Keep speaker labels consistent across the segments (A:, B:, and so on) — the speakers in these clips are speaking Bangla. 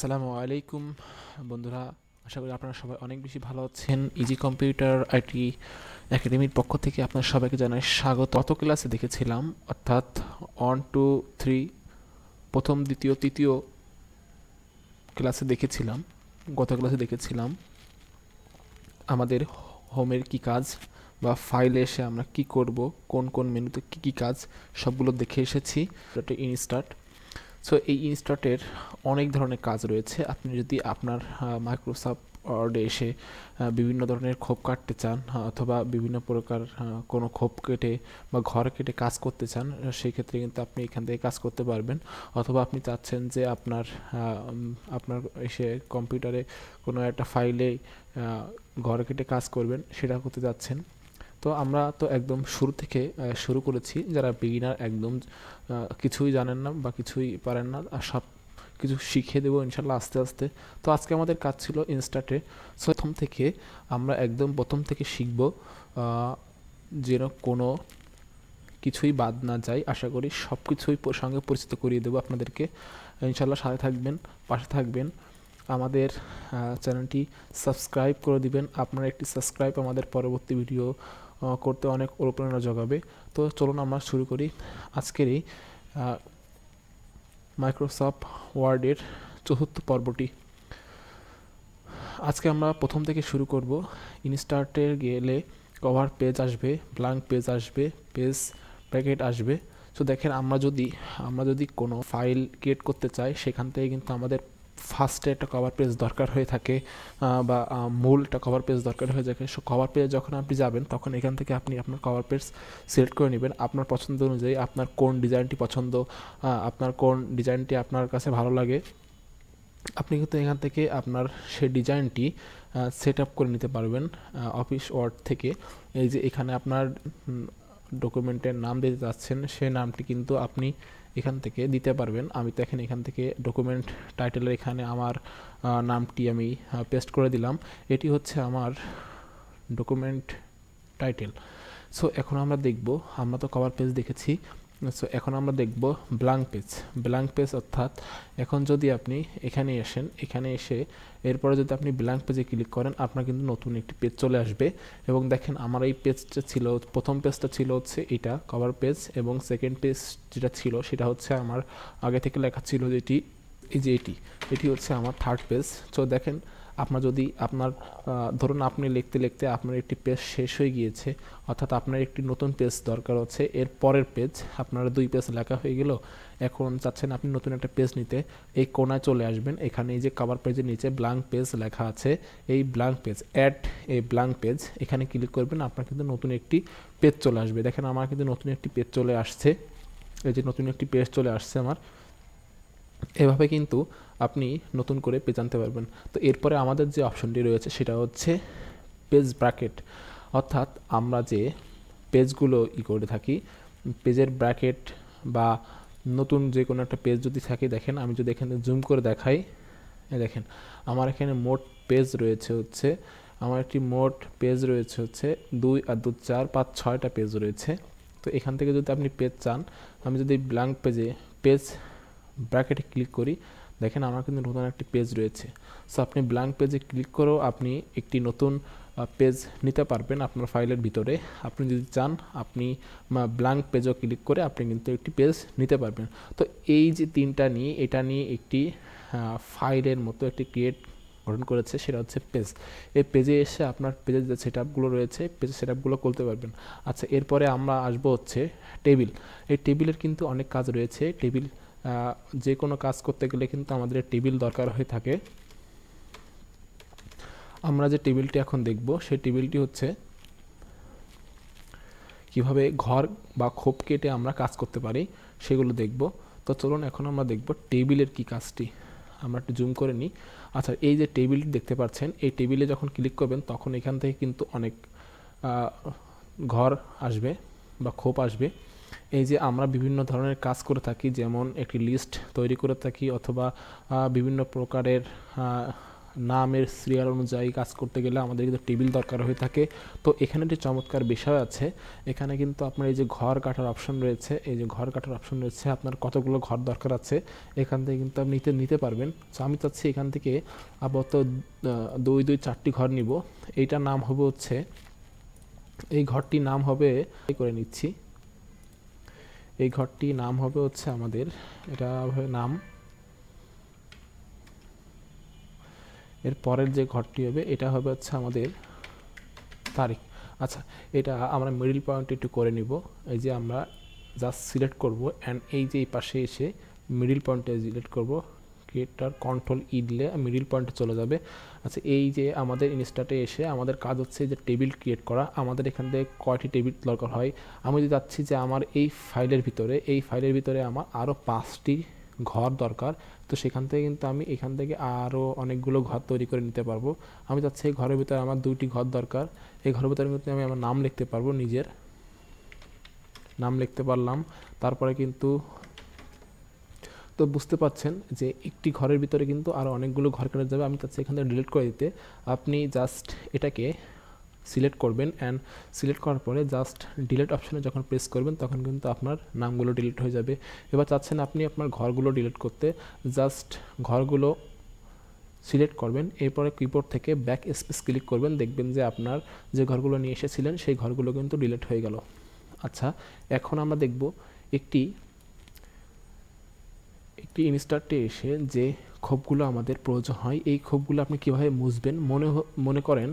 A: আসসালামু আলাইকুম। বন্ধুরা, আশা করি আপনারা সবাই অনেক বেশি ভালো আছেন। ইজি কম্পিউটার আইটি একাডেমির পক্ষ থেকে আপনার সবাইকে জানাই স্বাগত। গত ক্লাসে দেখেছিলাম, অর্থাৎ ওয়ান টু থ্রি প্রথম, দ্বিতীয়, তৃতীয় ক্লাসে দেখেছিলাম, গত ক্লাসে দেখেছিলাম। আমাদের হোমের কি কাজ বা ফাইলে এসে আমরা কি করব, কোন কোন মেনুতে কি কি কাজ, সবগুলো দেখে এসেছি। ইনস্টার্ট সো এই ইনস্টার্টের অনেক ধরনের কাজ রয়েছে। আপনি যদি আপনার মাইক্রোসফট ওয়ার্ডে এসে বিভিন্ন ধরনের খোপ কাটতে চান অথবা বিভিন্ন প্রকার কোনো খোপ কেটে বা ঘর কেটে কাজ করতে চান সেই ক্ষেত্রে কিন্তু আপনি এখান থেকে কাজ করতে পারবেন। অথবা আপনি চাচ্ছেন যে আপনার আপনার এসে কম্পিউটারে কোনো একটা ফাইলে ঘর কেটে কাজ করবেন, সেটা করতে যাচ্ছেন তো আমরা তো একদম শুরু থেকে শুরু করেছি। যারা বিগিনার একদম কিছুই জানেন না বা কিছুই পারেন না, আর সব কিছু শিখে দেবো ইনশাল্লাহ আস্তে আস্তে। তো আজকে আমাদের কাজ ছিল ইনস্টাটে প্রথম থেকে আমরা একদম প্রথম থেকে শিখব যেন কোনো কিছুই বাদ না যায়। আশা করি সব কিছুই সঙ্গে পরিচিত করিয়ে দেবো আপনাদেরকে। ইনশাল্লাহ সাথে থাকবেন, পাশে থাকবেন। আমাদের চ্যানেলটি সাবস্ক্রাইব করে দিবেন। আপনার একটি সাবস্ক্রাইব আমাদের পরবর্তী ভিডিও করতে অনেক অনুপ্রেরণা যোগাবে তো চলুন আমরা শুরু করি আজকের এই মাইক্রোসফট ওয়ার্ডের চতুর্থ পর্বটি। আজকে আমরা প্রথম থেকে শুরু করব। ইনস্টার্টে গেলে কভার পেজ আসবে ব্ল্যাঙ্ক পেজ আসবে পেজ প্যাকেট আসবে। তো দেখেন আমরা যদি আমরা যদি কোনো ফাইল ক্রিয়েট করতে চাই, সেখান থেকে কিন্তু আমাদের ফার্স্টে একটা কভার পেজ দরকার হয়ে থাকে বা মূল একটা কভার পেজ দরকার হয়ে থাকে। সো কভার পেজ যখন আপনি যাবেন, তখন এখান থেকে আপনি আপনার কভার পেজ সিলেক্ট করে নেবেন। আপনার পছন্দ অনুযায়ী আপনার কোন ডিজাইনটি পছন্দ আপনার কোন ডিজাইনটি আপনার কাছে ভালো লাগে, আপনি কিন্তু এখান থেকে আপনার সেই ডিজাইনটি সেট আপ করে নিতে পারবেন অফিস ওয়ার্ড থেকে। এই যে এখানে আপনার ডকুমেন্টের নাম দিতে যাচ্ছেন, সেই নামটি কিন্তু আপনি এখান থেকে দিতে পারবেন। আমি তো এখানে এখান থেকে ডকুমেন্ট টাইটেলের এখানে আমার নামটি আমি পেস্ট করে দিলাম। এটি হচ্ছে আমার ডকুমেন্ট টাইটেল সো এখন আমরা দেখব, আমরা তো কভার পেজ দেখেছি। সো এখন আমরা দেখব ব্ল্যাঙ্ক পেজ ব্ল্যাঙ্ক পেজ অর্থাৎ এখন যদি আপনি এখানে আসেন, এখানে এসে এরপরে যদি আপনি ব্ল্যাঙ্ক পেজে ক্লিক করেন, আপনার কিন্তু নতুন একটি পেজ চলে আসবে। এবং দেখেন আমার এই পেজটা ছিল, প্রথম পেজটা ছিল হচ্ছে এটা কভার পেজ এবং সেকেন্ড পেজ যেটা ছিল সেটা হচ্ছে আমার আগে থেকে লেখা ছিল যেটি এই যে এটি এটি হচ্ছে আমার থার্ড পেজ তো দেখেন আপনার যদি আপনার ধরুন আপনি লিখতে লিখতে আপনার একটি পেজ শেষ হয়ে গিয়েছে, অর্থাৎ আপনার একটি নতুন পেজ দরকার হচ্ছে, এর পরের পেজ আপনার দুই পেজ লেখা হয়ে গেল, এখন চাচ্ছেন আপনি নতুন একটা পেজ নিতে, এই কোনায় চলে আসবেন, এখানে এই যে কভার পেজের নিচে ব্ল্যাঙ্ক পেজ লেখা আছে, এই ব্ল্যাঙ্ক পেজ অ্যাড এই ব্ল্যাঙ্ক পেজ এখানে ক্লিক করবেন, আপনার কিন্তু নতুন একটি পেজ চলে আসবে, দেখেন আমার কিন্তু নতুন একটি পেজ চলে আসছে, এই যে নতুন একটি পেজ চলে আসছে আমার, এভাবে কিন্তু আপনি নতুন করে পেজ আনতে পারবেন। তো এরপরে আমাদের যে অপশনটি রয়েছে, সেটা হচ্ছে পেজ ব্র্যাকেট অর্থাৎ আমরা যে পেজগুলো ই করে থাকি পেজের ব্র্যাকেট বা নতুন যে কোনো একটা পেজ যদি থাকে, দেখেন, আমি যদি এখানে জুম করে দেখাই দেখেন, আমার এখানে মোট পেজ রয়েছে হচ্ছে, আমার একটি মোট পেজ রয়েছে হচ্ছে দুই আর দু চার পাঁচ ছয়টা পেজ রয়েছে। তো এখান থেকে যদি আপনি পেজ চান, আমি যদি ব্ল্যাঙ্ক পেজে পেজ ব্র্যাকেটে ক্লিক করি দেখেন আমার কিন্তু নতুন একটি পেজ রয়েছে। সো আপনি ব্ল্যাঙ্ক পেজে ক্লিক করেও আপনি একটি নতুন পেজ নিতে পারবেন আপনার ফাইলের ভিতরে। আপনি যদি চান, আপনি ব্ল্যাঙ্ক পেজও ক্লিক করে আপনি কিন্তু একটি পেজ নিতে পারবেন। তো এই যে তিনটা নিয়ে, এটা নিয়ে একটি ফাইলের মতো একটি ক্রিয়েট গঠন করেছে, সেটা হচ্ছে পেজ এই পেজে এসে আপনার পেজের যে সেট আপগুলো রয়েছে পেজের সেট আপগুলো করতে পারবেন। আচ্ছা এরপরে আমরা আসব হচ্ছে টেবিল এই টেবিলের কিন্তু অনেক কাজ রয়েছে। টেবিল যে কোনো কাজ করতে গেলে কিন্তু আমাদের টেবিল দরকার হয়ে থাকে। আমরা যে টেবিলটি এখন দেখব, সেই টেবিলটি হচ্ছে কীভাবে ঘর বা খোপ কেটে আমরা কাজ করতে পারি, সেগুলো দেখব। তো চলুন এখন আমরা দেখব টেবিলের কি কাজটি। আমরা একটু জুম করে নিই। আচ্ছা এই যে টেবিলটি দেখতে পাচ্ছেন, এই টেবিলে যখন ক্লিক করবেন, তখন এখান থেকে কিন্তু অনেক ঘর আসবে বা খোপ আসবে। এই যে আমরা বিভিন্ন ধরনের কাজ করে থাকি, যেমন একটি লিস্ট তৈরি করে থাকি অথবা বিভিন্ন প্রকারের নামের সিরিয়াল অনুযায়ী কাজ করতে গেলে আমাদের কিন্তু টেবিল দরকার হয়ে থাকে। তো এখানে একটি চমৎকার বিষয় আছে। এখানে কিন্তু আপনার এই যে ঘর কাটার অপশন রয়েছে, এই যে ঘর কাটার অপশন রয়েছে, আপনার কতগুলো ঘর দরকার আছে, এখান থেকে কিন্তু আপনি নিতে নিতে পারবেন। তো আমি চাচ্ছি এখান থেকে আপাতত দুই দুই, চারটি ঘর নিব। এইটার নাম হবে হচ্ছে, এই ঘরটির নাম হবে, করে নিচ্ছি। এই ঘরটি নাম হবে হচ্ছে আমাদের, এটা হবে নাম। এর পরের যে ঘরটি হবে, এটা হবে হচ্ছে আমাদের তারিখ। আচ্ছা এটা আমরা মিডিল পয়েন্ট একটু করে নিব। এই যে আমরা জাস্ট সিলেক্ট করব অ্যান্ড এই যে এই পাশে এসে মিডিল পয়েন্টে সিলেক্ট করব। ক্রিয়েটার কন্ট্রোল ই দিলে মিডিল পয়েন্টে চলে যাবে। আচ্ছা এই যে আমাদের ইনস্টাটে এসে আমাদের কাজ হচ্ছে যে টেবিল ক্রিয়েট করা। আমাদের এখান থেকে কয়টি টেবিল দরকার হয়? আমি যদি যাচ্ছি যে আমার এই ফাইলের ভিতরে, এই ফাইলের ভিতরে আমার আরও পাঁচটি ঘর দরকার, তো সেখান থেকে কিন্তু আমি এখান থেকে আরও অনেকগুলো ঘর তৈরি করে নিতে পারব। আমি চাচ্ছি এই ঘরের ভিতরে আমার দুইটি ঘর দরকার। এই ঘরের ভিতরে কিন্তু আমি আমার নাম লিখতে পারব নিজের। নাম লিখতে পারলাম। তারপরে কিন্তু তো বুঝতে পাচ্ছেন যে একটি ঘরের ভিতরে কিন্তু আরও অনেকগুলো ঘর কেটে যাবে। আমি চাচ্ছি এখান থেকে ডিলিট করে দিতে। আপনি জাস্ট এটাকে সিলেক্ট করবেন অ্যান্ড সিলেক্ট করার পরে জাস্ট ডিলিট অপশনে যখন প্রেস করবেন তখন কিন্তু আপনার নামগুলো ডিলিট হয়ে যাবে। এবার চাচ্ছেন আপনি আপনার ঘরগুলো ডিলিট করতে। জাস্ট ঘরগুলো সিলেক্ট করবেন। এরপরে কিবোর্ড থেকে ব্যাক স্পেস ক্লিক করবেন। দেখবেন যে আপনার যে ঘরগুলো নিয়ে এসেছিলেন সেই ঘরগুলো কিন্তু ডিলিট হয়ে গেল। আচ্ছা এখন আমরা দেখব একটি একটি ইনস্টার্টে এসে যে ক্ষোভগুলো আমাদের প্রয়োজন হয়, এই ক্ষোভগুলো আপনি কীভাবে মুছবেন? মনে মনে করেন,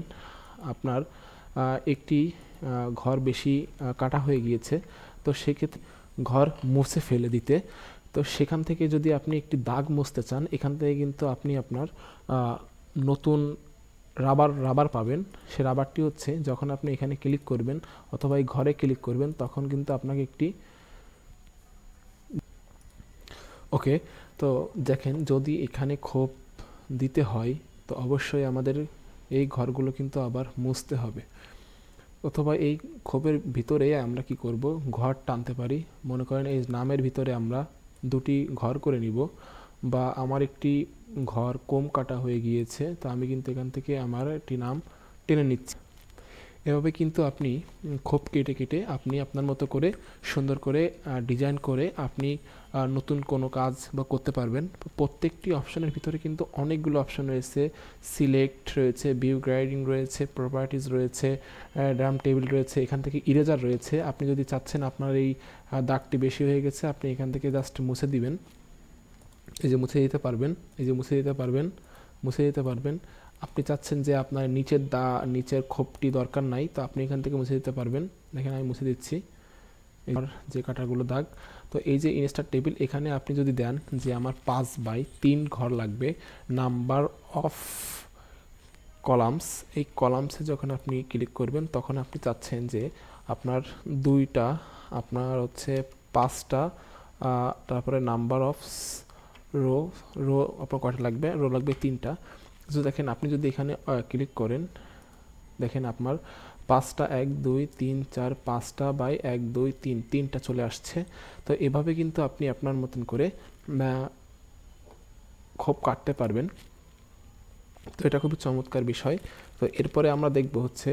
A: আপনার একটি ঘর বেশি কাটা হয়ে গিয়েছে, তো সেক্ষেত্রে ঘর মুছে ফেলে দিতে। তো সেখান থেকে যদি আপনি একটি দাগ মুছতে চান, এখান থেকে কিন্তু আপনি আপনার নতুন রাবার রাবার পাবেন। সে রাবারটি হচ্ছে, যখন আপনি এখানে ক্লিক করবেন অথবা এই ঘরে ক্লিক করবেন, তখন কিন্তু আপনাকে একটি ওকে তো দেখেন যদি এখানে ক্ষোভ দিতে হয়, তো অবশ্যই আমাদের এই ঘরগুলো কিন্তু আবার মুছতে হবে। অথবা এই ক্ষোভের ভিতরে আমরা কি করব? ঘর টানতে পারি। মনে করেন এই নামের ভিতরে আমরা দুটি ঘর করে নিব। বা আমার একটি ঘর কম কাটা হয়ে গিয়েছে, তো আমি কিন্তু এখান থেকে আমার একটি নাম টেনে নিচ্ছি। এভাবে কিন্তু আপনি খোপ কেটে কেটে আপনি আপনার মতো করে সুন্দর করে ডিজাইন করে আপনি নতুন কোনো কাজ বা করতে পারবেন। প্রত্যেকটি অপশনের ভিতরে কিন্তু অনেকগুলো অপশন রয়েছে। সিলেক্ট রয়েছে ভিউ গ্রাইডিং রয়েছে প্রপার্টিজ রয়েছে ড্রাম টেবিল রয়েছে, এখান থেকে ইরেজার রয়েছে। আপনি যদি চাচ্ছেন আপনার এই দাগটি বেশি হয়ে গেছে, আপনি এখান থেকে জাস্ট মুছে দিবেন। এই যে মুছে দিতে পারবেন, এই যে মুছে দিতে পারবেন, মুছে দিতে পারবেন। আপনি চাচ্ছেন যে আপনার নিচের দা, নিচের খোপটি দরকার নাই, তো আপনি এখান থেকে মুছে দিতে পারবেন। দেখেন আমি মুছে দিচ্ছি। এবার যে কাটাগুলো দাগ, তো এই যে ইনস্টার টেবিল, এখানে আপনি যদি দেন যে আমার পাঁচ বাই তিন ঘর লাগবে, নাম্বার অফ কলামস, এই কলামসে যখন আপনি ক্লিক করবেন, তখন আপনি চাচ্ছেন যে আপনার দুইটা, আপনার হচ্ছে পাঁচটা তারপরে নাম্বার অফ রো রো, আপনার কয়টা লাগবে? রো লাগবে তিনটা। তো দেখেন, আপনি যদি এখানে ক্লিক করেন, দেখেন আপনার পাঁচটা এক, দুই, তিন, চার, পাঁচটা বাই এক, দুই, তিন, তিনটা চলে আসছে। তো এভাবে কিন্তু আপনি আপনার মতন করে খুব কাটতে পারবেন। তো এটা খুবই চমৎকার বিষয়। তো এরপরে আমরা দেখব হচ্ছে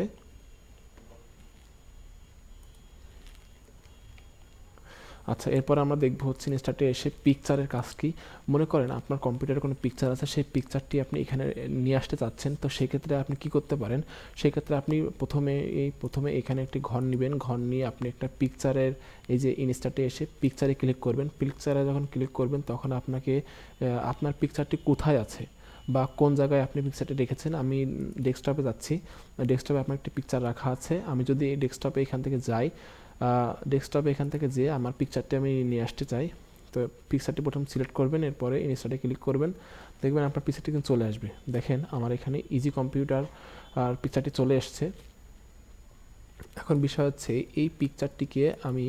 A: আচ্ছা এরপর আমরা দেখব হচ্ছে ইনস্টাটে এসে পিকচারের কাজ কি। মনে করেন আপনার কম্পিউটারে কোনো পিকচার আছে, সেই পিকচারটি আপনি এখানে নিয়ে আসতে চাচ্ছেন, তো সেক্ষেত্রে আপনি কি করতে পারেন? সেক্ষেত্রে আপনি প্রথমে এই প্রথমে এখানে একটি ঘর নেবেন। ঘর নিয়ে আপনি একটা পিকচারের এই যে ইনস্টাটে এসে পিকচারে ক্লিক করবেন। পিকচারে যখন ক্লিক করবেন, তখন আপনাকে আপনার পিকচারটি কোথায় আছে? বা কোন জায়গায় আপনি পিকচারটি রেখেছেন? আমি ডেস্কটপে যাচ্ছি। ডেস্কটপে আপনার একটি পিকচার রাখা আছে। আমি যদি এই ডেস্কটপে এখান থেকে যাই ডেস্কটপে এখান থেকে যেয়ে আমার পিকচারটি আমি নিয়ে আসতে চাই। তো পিকচারটি প্রথম সিলেক্ট করবেন, এরপরে ইনস্টাটে ক্লিক করবেন। দেখবেন আপনার পিকচারটি কিন্তু চলে আসবে। দেখেন আমার এখানে ইজি কম্পিউটার আর পিকচারটি চলে এসছে। এখন বিষয় হচ্ছে এই পিকচারটিকে আমি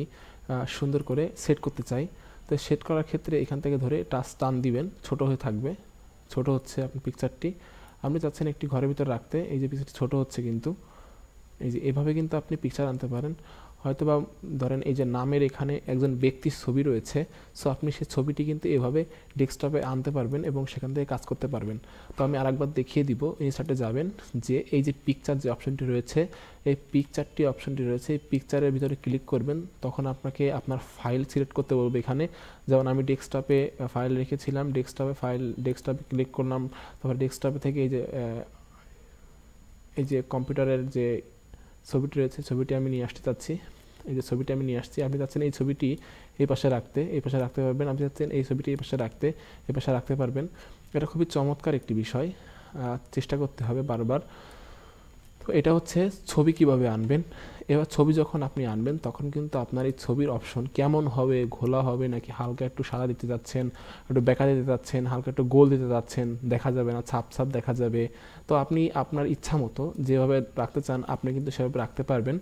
A: সুন্দর করে সেট করতে চাই। তো সেট করার ক্ষেত্রে এখান থেকে ধরে টাচ টান দিবেন, ছোট হয়ে থাকবে। ছোট হচ্ছে আপনার পিকচারটি আপনি চাচ্ছেন একটি ঘরের ভিতরে রাখতে, এই যে পিকচারটি ছোট হচ্ছে কিন্তু। এই যে এভাবে কিন্তু আপনি পিকচার আনতে পারেন। হয়তো বা ধরেন এই যে নামের এখানে একজন ব্যক্তির ছবি রয়েছে সো আপনি সেই ছবিটি কিন্তু এভাবে ডেস্কটপে আনতে পারবেন এবং সেখান থেকে কাজ করতে পারবেন। তো আমি আরেকবার দেখিয়ে দিব ইনসার্টে যাবেন, যে এই যে পিকচার যে অপশনটি রয়েছে, এই পিকচারটি অপশনটি রয়েছে, এই পিকচারের ভিতরে ক্লিক করবেন, তখন আপনাকে আপনার ফাইল সিলেক্ট করতে বলবে এখানে। যেমন আমি ডেস্কটপে ফাইল রেখেছিলাম ডেস্কটপে ফাইল ডেস্কটপে ক্লিক করলাম, তারপর ডেস্কটপে থেকে এই যে এই যে কম্পিউটারের যে ছবিটি রয়েছে, ছবিটি আমি নিয়ে আসতে চাচ্ছি। এই যে ছবিটি আমি নিয়ে আসছি, আপনি চাচ্ছেন এই ছবিটি এই পাশে রাখতে এই পাশে রাখতে পারবেন। আপনি চাচ্ছেন এই ছবিটি এই পাশে রাখতে এই পাশে রাখতে পারবেন। এটা খুবই চমৎকার একটি বিষয়। চেষ্টা করতে হবে বারবার। তো এটা হচ্ছে ছবি কীভাবে আনবেন? এবার ছবি যখন আপনি আনবেন, তখন কিন্তু আপনার এই ছবির অপশন কেমন হবে, ঘোলা হবে নাকি হালকা একটু সাদা দিতে যাচ্ছেন, একটু বেঁকা দিতে যাচ্ছেন, হালকা একটু গোল দিতে যাচ্ছেন, দেখা যাবে না, ছাপ ছাপ দেখা যাবে। তো আপনি আপনার ইচ্ছা মতো যেভাবে রাখতে চান, আপনি কিন্তু সেভাবে রাখতে পারবেন।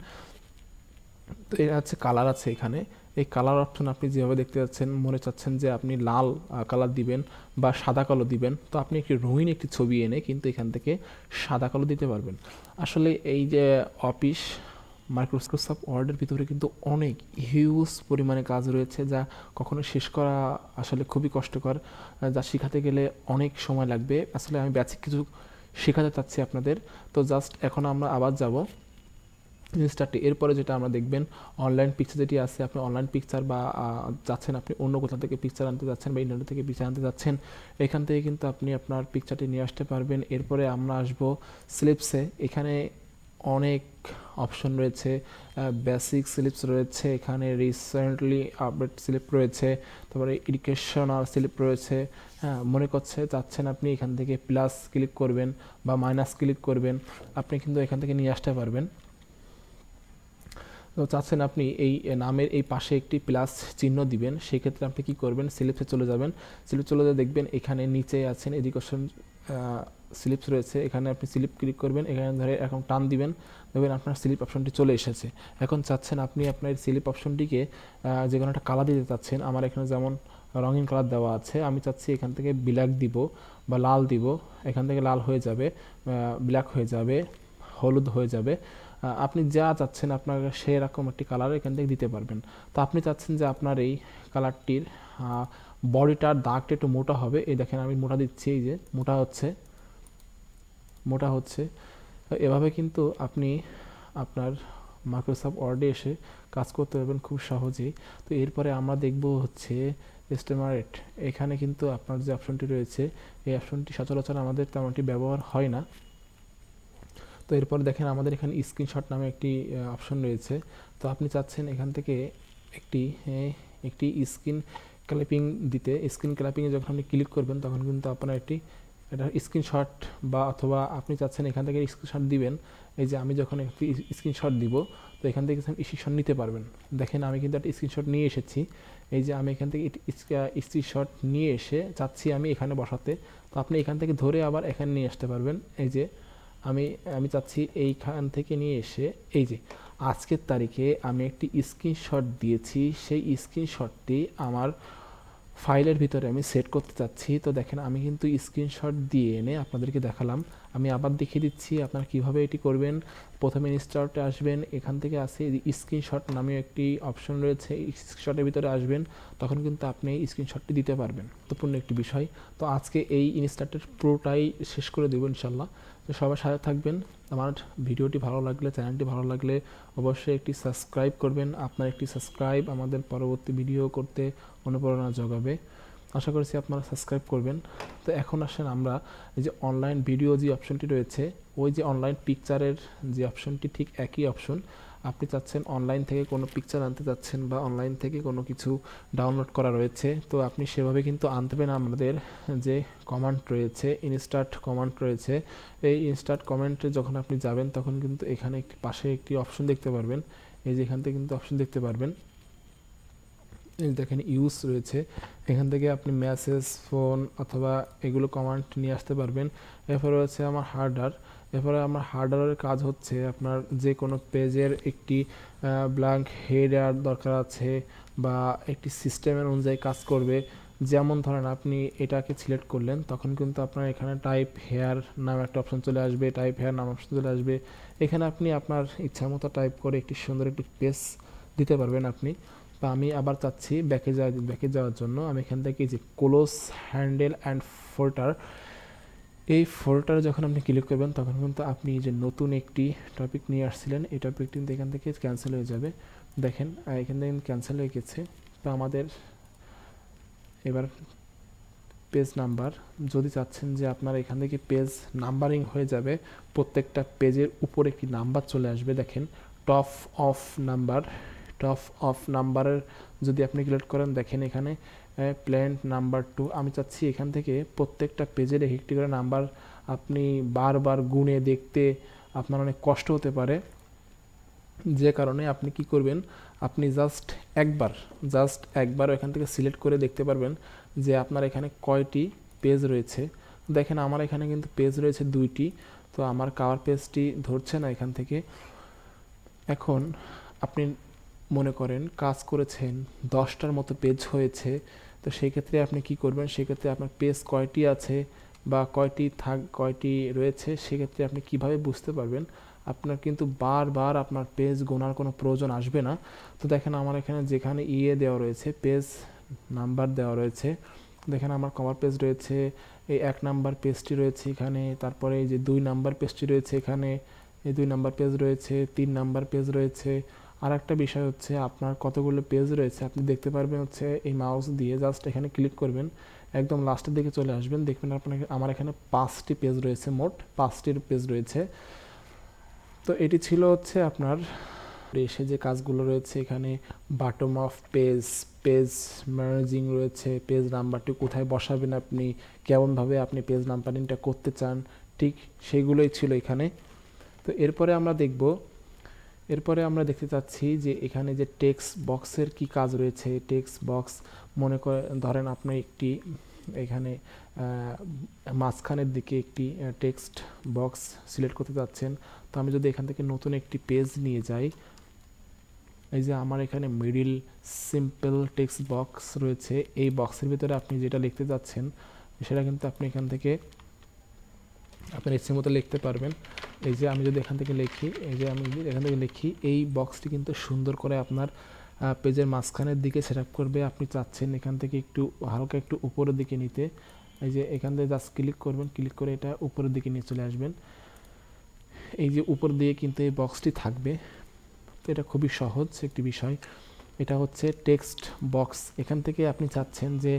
A: তো এটা হচ্ছে কালার আছে এখানে। এই কালার অপশন আপনি যেভাবে দেখতে যাচ্ছেন, মনে চাচ্ছেন যে আপনি লাল কালার দিবেন বা সাদা কালো দিবেন, তো আপনি একটি রঙিন একটি ছবি এনে কিন্তু এখান থেকে সাদা কালো দিতে পারবেন। আসলে এই যে অফিস মাইক্রোসফট ওয়ার্ডের ভিতরে কিন্তু অনেক হিউজ পরিমাণে কাজ রয়েছে যা কখনো শেষ করা আসলে খুবই কষ্টকর যা শেখাতে গেলে অনেক সময় লাগবে। আসলে আমি বেসিক কিছু শেখাতে চাচ্ছি আপনাদের। তো জাস্ট এখন আমরা আবার যাব ইনস্টারটি এরপরে যেটা আমরা দেখবেন অনলাইন পিকচার যেটি আছে, আপনি অনলাইন পিকচার বা যাচ্ছেন আপনি অন্য কোথা থেকে পিকচার আনতে যাচ্ছেন বা ইন্টারনেট থেকে পিকচার আনতে যাচ্ছেন, এখান থেকে কিন্তু আপনি আপনার পিকচারটি নিয়ে আসতে পারবেন। এরপরে আমরা আসব স্লিপসে এখানে অনেক অপশন রয়েছে বেসিক স্লিপস রয়েছে, এখানে রিসেন্টলি আপডেট স্লিপ রয়েছে, তারপরে এডুকেশনাল স্লিপ রয়েছে হ্যাঁ মনে করছে, চাচ্ছেন আপনি এখান থেকে প্লাস ক্লিক করবেন বা মাইনাস ক্লিক করবেন, আপনি কিন্তু এখান থেকে নিয়ে আসতে পারবেন। তো চাচ্ছেন আপনি এই নামের এই পাশে একটি প্লাস চিহ্ন দিবেন সেই ক্ষেত্রে আপনি কি করবেন স্লিপসে চলে যাবেন স্লিপ চলে যেয়ে দেখবেন এখানে নিচে আছেন এডুকেশন স্লিপস রয়েছে, এখানে আপনি স্লিপ ক্লিক করবেন, এখানে ধরে এখন টান দিবেন, দেখবেন আপনার স্লিপ অপশনটি চলে এসেছে। এখন চাচ্ছেন আপনি আপনার স্লিপ অপশনটিকে যে কোনো একটা কালার দিতে চাচ্ছেন, আমার এখানে যেমন রঙিন কালার দেওয়া আছে, আমি চাচ্ছি এখান থেকে ব্ল্যাক দিব বা লাল দিব, এখান থেকে লাল হয়ে যাবে ব্ল্যাক হয়ে যাবে, হলুদ হয়ে যাবে আপনি যা চাচ্ছেন আপনার সেরকম একটি কালার এখান থেকে দিতে পারবেন। তো আপনি চাচ্ছেন যে আপনার এই কালারটির বডিটার দাগটা একটু মোটা হবে। এই দেখেন আমি মোটা দিচ্ছি, এই যে মোটা হচ্ছে মোটা হচ্ছে। এভাবে কিন্তু আপনি আপনার মাইক্রোসফট ওয়ার্ডে এসে কাজ করতে পারবেন খুব সহজেই। তো এরপরে আমরা দেখব হচ্ছে এস্টেমারেট এখানে কিন্তু আপনার যে অপশনটি রয়েছে, এই অপশনটি সচরাচর আমাদের তেমনটি ব্যবহার হয় না। তো এরপর দেখেন আমাদের এখানে স্ক্রিনশট নামে একটি অপশন রয়েছে। তো আপনি চাচ্ছেন এখান থেকে একটি একটি স্ক্রিন ক্লিপিং দিতে স্ক্রিন ক্লিপিংয়ে যখন আপনি ক্লিক করবেন, তখন কিন্তু আপনার একটি এটা স্ক্রিনশট বা অথবা আপনি চাচ্ছেন এখান থেকে স্ক্রিনশট দিবেন, এই যে আমি যখন একটি স্ক্রিনশট দিব, তো এখান থেকে স্ক্রিনশট নিতে পারবেন। দেখেন আমি কিন্তু একটা স্ক্রিনশট নিয়ে এসেছি, এই যে আমি এখান থেকে স্ক্রিনশট নিয়ে এসে চাচ্ছি আমি এখানে বসাতে, তো আপনি এখান থেকে ধরে আবার এখানে নিয়ে আসতে পারবেন, এই যে আমি আমি চাচ্ছি এইখান থেকে নিয়ে এসে, এই যে আজকের তারিখে আমি একটি স্ক্রিনশট দিয়েছি। সেই স্ক্রিনশটটি আমার ফাইলের ভিতরে আমি সেট করতে চাচ্ছি। তো দেখেন, আমি কিন্তু স্ক্রিনশট দিয়ে এনে আপনাদেরকে দেখালাম। আমি আবার দেখিয়ে দিচ্ছি আপনারা কীভাবে এটি করবেন। প্রথমে ইনস্টার্টে আসবেন। এখান থেকে আসে স্ক্রিনশট নামে একটি অপশন রয়েছে। স্ক্রিনশটের ভিতরে আসবেন। তখন কিন্তু আপনি স্ক্রিনশটটি দিতে পারবেন। গুরুত্বপূর্ণ একটি বিষয়। তো আজকে এই ইনস্টার্টের পুরোটাই শেষ করে দেবো ইনশাল্লাহ তো সবার সাথে থাকবেন। আমার ভিডিওটি ভালো লাগলে, চ্যানেলটি ভালো লাগলে অবশ্যই একটি সাবস্ক্রাইব করবেন। আপনার একটি সাবস্ক্রাইব আমাদের পরবর্তী ভিডিও করতে অনুপ্রেরণা যোগাবে। আশা করছি আপনারা সাবস্ক্রাইব করবেন। তো এখন আসেন আমরা, এই যে অনলাইন ভিডিও যে অপশনটি রয়েছে, ওই যে অনলাইন পিকচারের যে অপশনটি ঠিক একই অপশন আপনি চাচ্ছেন অনলাইন থেকে কোনো পিকচার আনতে চাচ্ছেন বা অনলাইন থেকে কোনো কিছু ডাউনলোড করা রয়েছে, তো আপনি সেভাবে কিন্তু আনতে পারেন। আমাদের যে কমান্ড রয়েছে ইনস্টার্ট কমান্ড রয়েছে, এই ইনস্টার্ট কমেন্টে যখন আপনি যাবেন, তখন কিন্তু এখানে একটি পাশে একটি অপশন দেখতে পারবেন। এই যে এখান থেকে কিন্তু অপশন দেখতে পারবেন। দেখেন ইউজ রয়েছে। এখান থেকে আপনি মেসেজ ফোন অথবা এগুলো কমান্ড নিয়ে আসতে পারবেন। এরপরে রয়েছে আমার হার্ডার এরপরে আমার হার্ডারের কাজ হচ্ছে আপনার যে কোনো পেজের একটি ব্ল্যাঙ্ক হেডার দরকার আছে বা একটি সিস্টেমের অনুযায়ী কাজ করবে। যেমন ধরেন আপনি এটাকে সিলেক্ট করলেন, তখন কিন্তু আপনার এখানে টাইপ হেয়ার নাম একটা অপশন চলে আসবে টাইপ হেয়ার নাম অপশন চলে আসবে। এখানে আপনি আপনার ইচ্ছা মতো টাইপ করে একটি সুন্দর একটি পেজ দিতে পারবেন আপনি। তো আমি আবার চাচ্ছি ব্যাকে যাওয়া ব্যাকে যাওয়ার জন্য। আমি এখান থেকে যে ক্লোজ হ্যান্ডেল অ্যান্ড ফোল্টার এই ফোল্টার যখন আপনি ক্লিক করবেন, তখন কিন্তু আপনি যে নতুন একটি টপিক নিয়ে আসছিলেন, এই টপিকটি কিন্তু এখান থেকে ক্যান্সেল হয়ে যাবে। দেখেন এখান থেকে ক্যান্সেল হয়ে গেছে। তো আমাদের এবার পেজ নাম্বার যদি চাচ্ছেন যে আপনার এখান থেকে পেজ নাম্বারিং হয়ে যাবে, প্রত্যেকটা পেজের উপরে একটি নাম্বার চলে আসবে। দেখেন top of number top of নাম্বারের যদি আপনি ক্লিক করেন, দেখেন এখানে প্ল্যান্ট নাম্বার টু আমি চাচ্ছি এখান থেকে প্রত্যেকটা পেজের এক একটি করে নাম্বার আপনি বারবার গুণে দেখতে আপনার অনেক কষ্ট হতে পারে। যে কারণে আপনি কি করবেন, আপনি জাস্ট একবার জাস্ট একবার এখান থেকে সিলেক্ট করে দেখতে পারবেন যে আপনার এখানে কয়টি পেজ রয়েছে। দেখেন আমার এখানে কিন্তু পেজ রয়েছে দুইটি, তো আমার কাওয়ার পেজটি ধরছে না এখান থেকে। এখন আপনি মনে করেন কাজ করেছেন, দশটার মতো পেজ হয়েছে তো সেই ক্ষেত্রে আপনি কি করবেন? সেক্ষেত্রে আপনার পেজ কয়টি আছে বা কয়টি থাক, কয়টি রয়েছে সেক্ষেত্রে আপনি কীভাবে বুঝতে পারবেন? আপনার কিন্তু বারবার আপনার পেজ গোনার কোনো প্রয়োজন আসবে না। তো দেখেন আমার এখানে যেখানে ইয়ে দেওয়া রয়েছে পেজ নাম্বার দেওয়া রয়েছে, দেখেন আমার কভার পেজ রয়েছে, এই এক নাম্বার পেজটি রয়েছে এখানে, তারপরে এই যে দুই নাম্বার পেজটি রয়েছে এখানে, এই দুই নাম্বার পেজ রয়েছে, তিন নাম্বার পেজ রয়েছে আর একটা বিষয় হচ্ছে আপনার কতগুলো পেজ রয়েছে, আপনি দেখতে পারবেন হচ্ছে এই মাউস দিয়ে জাস্ট এখানে ক্লিক করবেন, একদম লাস্টের দিকে চলে আসবেন, দেখবেন আপনার আমার এখানে পাঁচটি পেজ রয়েছে মোট, পাঁচটির পেজ রয়েছে। তো এটি ছিল হচ্ছে আপনার, এসে যে কাজগুলো রয়েছে এখানে bottom of page page managing রয়েছে পেজ নাম্বারটি কোথায় বসাবেন আপনি, কেমনভাবে আপনি পেজ নাম্বারিংটা করতে চান, ঠিক সেইগুলোই ছিল এখানে। তো এরপরে আমরা দেখব এরপরে আমরা দেখতে চাচ্ছি যে এখানে যে টেক্সট বক্সের কি কাজ রয়েছে। টেক্সট বক্স মনে করে, ধরেন আপনি একটি, এখানে মাঝখানের দিকে একটি টেক্সট বক্স সিলেক্ট করতে যাচ্ছেন। তো আমি যদি এখান থেকে নতুন একটি পেজ নিয়ে যাই, এই যে আমার এখানে মিডিল সিম্পল টেক্সট বক্স রয়েছে। এই বক্সের ভিতরে আপনি যেটা লিখতে যাচ্ছেন, সেটা কিন্তু আপনি এখান থেকে আপনার ইচ্ছে মতো লিখতে পারবেন। এই যে আমি যদি এখান থেকে লিখি, এই যে আমি যদি এখান থেকে লিখি, এই বক্সটি কিন্তু সুন্দর করে আপনার পেজের মাঝখানের দিকে সেট আপ করবে। আপনি চাচ্ছেন এখান থেকে একটু হালকা একটু উপরের দিকে নিতে। এই যে এখান থেকে জাস্ট ক্লিক করবেন ক্লিক করে এটা উপরের দিকে নিয়ে চলে আসবেন। এই যে উপর দিয়ে কিন্তু এই বক্সটি থাকবে। তো এটা খুবই সহজ একটি বিষয়। এটা হচ্ছে টেক্সট বক্স এখান থেকে আপনি চাচ্ছেন যে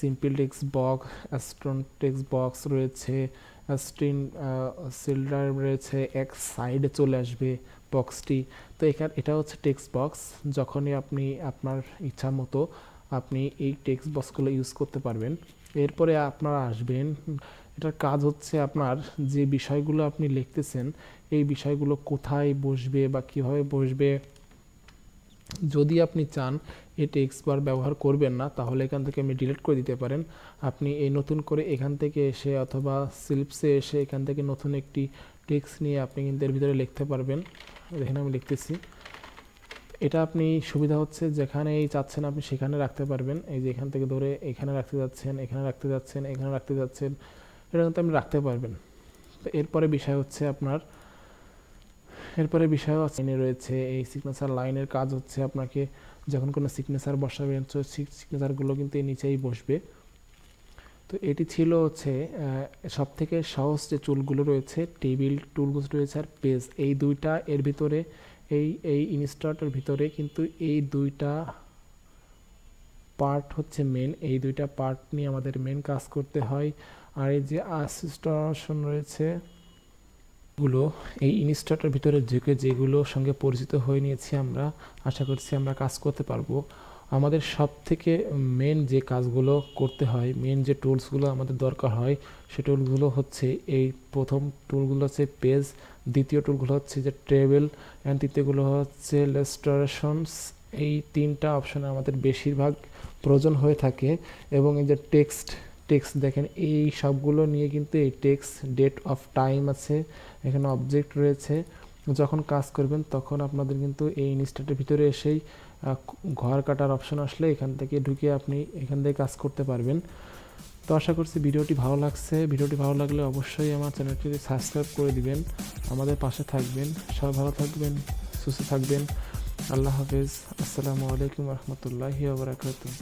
A: simple text box stone text box রয়েছে স্ক্রিন সিল্ডার রয়েছে, এক সাইডে চলে আসবে বক্সটি তো এখানে, এটা হচ্ছে টেক্সট বক্স যখনই আপনি, আপনার ইচ্ছা মতো আপনি এই টেক্সট বক্সগুলো ইউজ করতে পারবেন। এরপরে আপনারা আসবেন, এটার কাজ হচ্ছে আপনার যে বিষয়গুলো আপনি লিখতেছেন, এই বিষয়গুলো কোথায় বসবে বা কীভাবে বসবে যদি আপনি চান এই টেক্সট বার ব্যবহার করবেন না, তাহলে এখান থেকে আপনি ডিলিট করে দিতে পারেন। আপনি এই নতুন করে এখান থেকে এসে অথবা সিল্পসে এসে এখান থেকে নতুন একটি টেক্সট নিয়ে আপনি কিন্তু এর ভিতরে লিখতে পারবেন। এখানে আমি লিখতেছি। এটা আপনি সুবিধা হচ্ছে যেখানেই চাচ্ছেন আপনি সেখানে রাখতে পারবেন। এই যে এখান থেকে ধরে এখানে রাখতে যাচ্ছেন, এখানে রাখতে যাচ্ছেন, এখানে রাখতে যাচ্ছেন, এটা কিন্তু আপনি রাখতে পারবেন। তো এরপরে বিষয় হচ্ছে আপনার এরপরে বিষয় লাইনে রয়েছে, এই সিগনেচার লাইনের কাজ হচ্ছে আপনাকে যখন কোনো সিগনেচার বসাবেন তো সিগনেচারগুলো কিন্তু এই নিচেই বসবে। তো এটি ছিল হচ্ছে সব থেকে সহজ যে টুলগুলো রয়েছে, টেবিল টুলগুলো রয়েছে আর পেজ। এই দুইটা এর ভিতরে, এই এই ইনস্টার্টের ভিতরে কিন্তু এই দুইটা পার্ট হচ্ছে মেন এই দুইটা পার্ট নিয়ে আমাদের মেন কাজ করতে হয়। আর এই যে অ্যাসিস্টেশন রয়েছে গুলো এই ইনস্টাটার ভিতরে ঢুকে যেগুলো সঙ্গে পরিচিত হয়ে নিয়েছি আমরা, আশা করছি আমরা কাজ করতে পারব। আমাদের সব থেকে মেন যে কাজগুলো করতে হয় মেন যে টুলসগুলো আমাদের দরকার হয়, সে টুলগুলো হচ্ছে এই প্রথম টুলগুলো হচ্ছে পেজ দ্বিতীয় টুলগুলো হচ্ছে যে ট্রেভেল অ্যান্ড তৃতীয়গুলো হচ্ছে রেস্টোরেশনস এই তিনটা অপশনে আমাদের বেশিরভাগ প্রয়োজন হয়ে থাকে। এবং এই যে টেক্সট টেক্সট দেখেন, এই সবগুলো নিয়ে কিন্তু এই টেক্সট ডেট অফ টাইম আছে, এখানে অবজেক্ট রয়েছে। যখন কাজ করবেন তখন আপনাদের কিন্তু এই ইনস্টাটের ভিতরে এসেই ঘর কাটার অপশন আসলে এখান থেকে ঢুকে আপনি এখান থেকে কাজ করতে পারবেন। তো আশা করছি ভিডিওটি ভালো লাগছে। ভিডিওটি ভালো লাগলে অবশ্যই আমার চ্যানেলটি সাবস্ক্রাইব করে দিবেন। আমাদের পাশে থাকবেন। সবাই ভালো থাকবেন, সুস্থ থাকবেন। আল্লাহ হাফেজ। আসসালামু আলাইকুম রহমতুল্লাহি বারাকাতুহ।